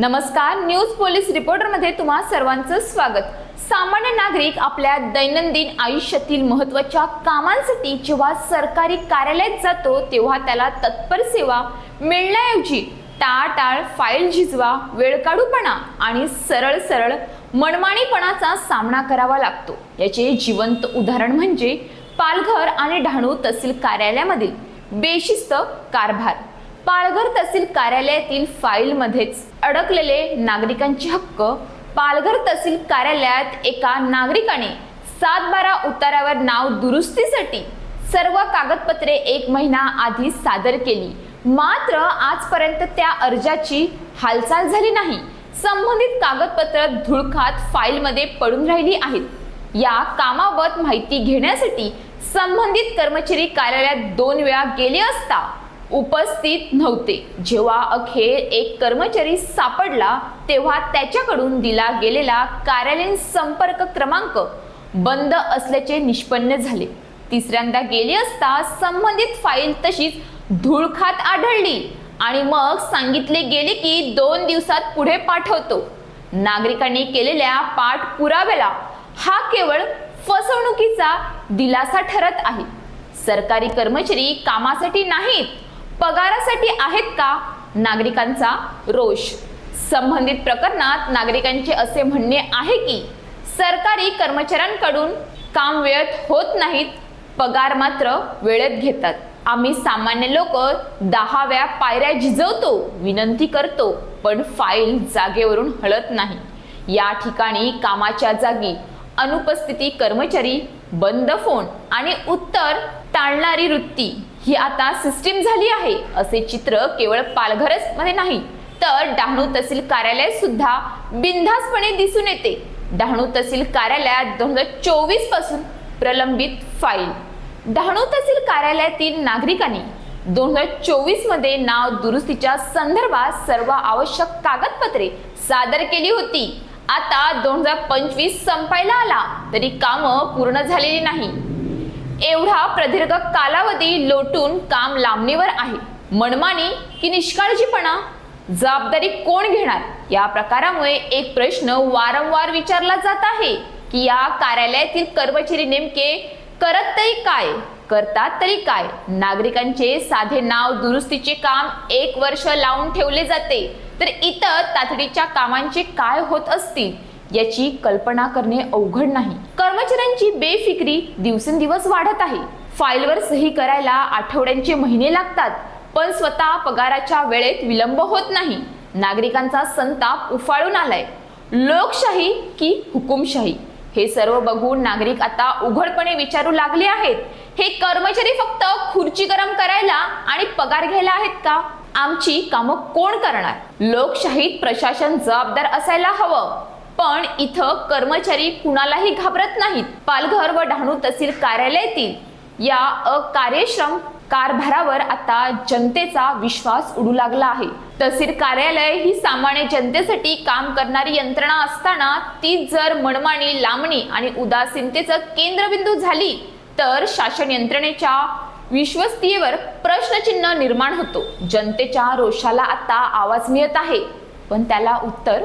नमस्कार news police रिपोर्टरमध्ये तुम्हा सर्वांचं स्वागत. सामान्य नागरिक आपल्या दैनंदिन आयुष्यातील महत्त्वाच्या कामांसाठी जेव्हा सरकारी कार्यालयात जातो तेव्हा त्याला तत्पर सेवा मिळण्याऐवजी टाळाटाळ फाईल झिजवा वेळकाडूपणा आणि सरळ सरळ मनमाणीपणाचा सामना करावा लागतो. याचे जिवंत उदाहरण म्हणजे पालघर आणि डहाणू तहसील कार्यालयामधील बेशिस्त कारभार. पालघर तहसील कार्यालयातील फाईलमध्येच अडकलेले नागरिकांचे हक्क पालघर तहसील कार्यालयात एका नागरिकाने सात बारा उतारावर नाव दुरुस्तीसाठी सर्व कागदपत्रे एक महिना आधी सादर केली. मात्र आजपर्यंत त्या अर्जाची हालचाल झाली नाही. संबंधित कागदपत्र धुळखात फाईलमध्ये पडून राहिली आहेत. या कामाबाबत माहिती घेण्यासाठी संबंधित कर्मचारी कार्यालयात दोन वेळा गेले असता उपस्थित नव्हते. जेव्हा अखेर एक कर्मचारी सापडला तेव्हा त्याच्याकडून दिला गेलेला कार्यालयीन संपर्क क्रमांक बंद असल्याचे निष्पन्न झाले. तिसऱ्यांदा गेली असता संबंधित फाईल तशीच धूळखात आढळली आणि मग सांगितले गेले की दोन दिवसात पुढे पाठवतो. नागरिकांनी केलेल्या पाठपुराव्याला हा केवळ फसवणुकीचा दिलासा ठरत आहे. सरकारी कर्मचारी कामासाठी नाहीत पगारासाठी आहेत का नागरिकांचा रोष? संबंधित प्रकरणात नागरिकांचे असे म्हणणे आहे की सरकारी कर्मचाऱ्यांकडून काम वेळेत होत नाहीत पगार मात्र वेळेत घेतात. आम्ही सामान्य लोक दहाव्या पायऱ्या झिजवतो विनंती करतो पण फाईल जागेवरून हळत नाही. या ठिकाणी कामाच्या जागी अनुपस्थिती कर्मचारी बंद फोन आणि उत्तर टाळणारी वृत्ती. ही आता सिस्टीम झाली आहे. असे चित्र केवळ पालघरच मध्ये नाही तर डहाणू तहसील कार्यालय सुद्धा बिनधास्तपणे दिसून येते. डहाणू तहसील कार्यालयात दोन हजार चोवीसपासून प्रलंबित फाईल डहाणू तहसील कार्यालयातील नागरिकांनी दोन हजार चोवीसमध्ये नाव दुरुस्तीच्या संदर्भात सर्व आवश्यक कागदपत्रे सादर केली होती. आता दोन हजार पंचवीस संपायला आला तरी कामं पूर्ण झालेली नाही. एवढा प्रदीर्घ कालावधी लोटून काम लांबणीवर आहे. मनमानी की निष्काळजीपणा? जबाबदारी कोण घेणार? या प्रकारामुळे एक प्रश्न वारंवार विचारला जात आहे की या कार्यालयातील कर्मचारी नेमके करत तरी काय? करतात तरी काय? नागरिकांचे साधे नाव दुरुस्तीचे काम एक वर्ष लावून ठेवले जाते. तर इतर तातडीच्या कामांचे काय होत असतील याची कल्पना करणे अवघड नाही. कर्मचाऱ्यांची बेफिक्री दिवसेंदिवस वाढत आहे. फाईलवर सही करायला आठवड्यांचे महिने लागतात पण स्वतः पगाराच्या वेळेत विलंब होत नाही. नागरिकांचा संताप उफाळून आलाय. लोकशाही की हुकुमशाही? हे सर्व बघून नागरिक आता उघडपणे विचारू लागले आहेत. हे कर्मचारी फक्त खुर्ची गरम करायला आणि पगार घ्यायला आहेत का? आमची कामं कोण करणार? लोकशाहीत प्रशासन जबाबदार असायला हवं. पण इथं कर्मचारी कुणालाही घाबरत नाहीत. पालघर व डहाणू तहसील कार्यालयातील या अकार्यश्रम कारभारावर आता जनतेचा विश्वास उडू लागला आहे. तहसील कार्यालय ही सामान्य जनतेसाठी काम करणारी यंत्रणा असताना ती जर मनमानी लांबणी आणि उदासीनतेचं केंद्रबिंदू झाली तर शासन यंत्रणेच्या विश्वस्तीयेवर प्रश्नचिन्ह निर्माण होतो. जनतेच्या रोषाला आता आवाज मिळत आहे. पण त्याला उत्तर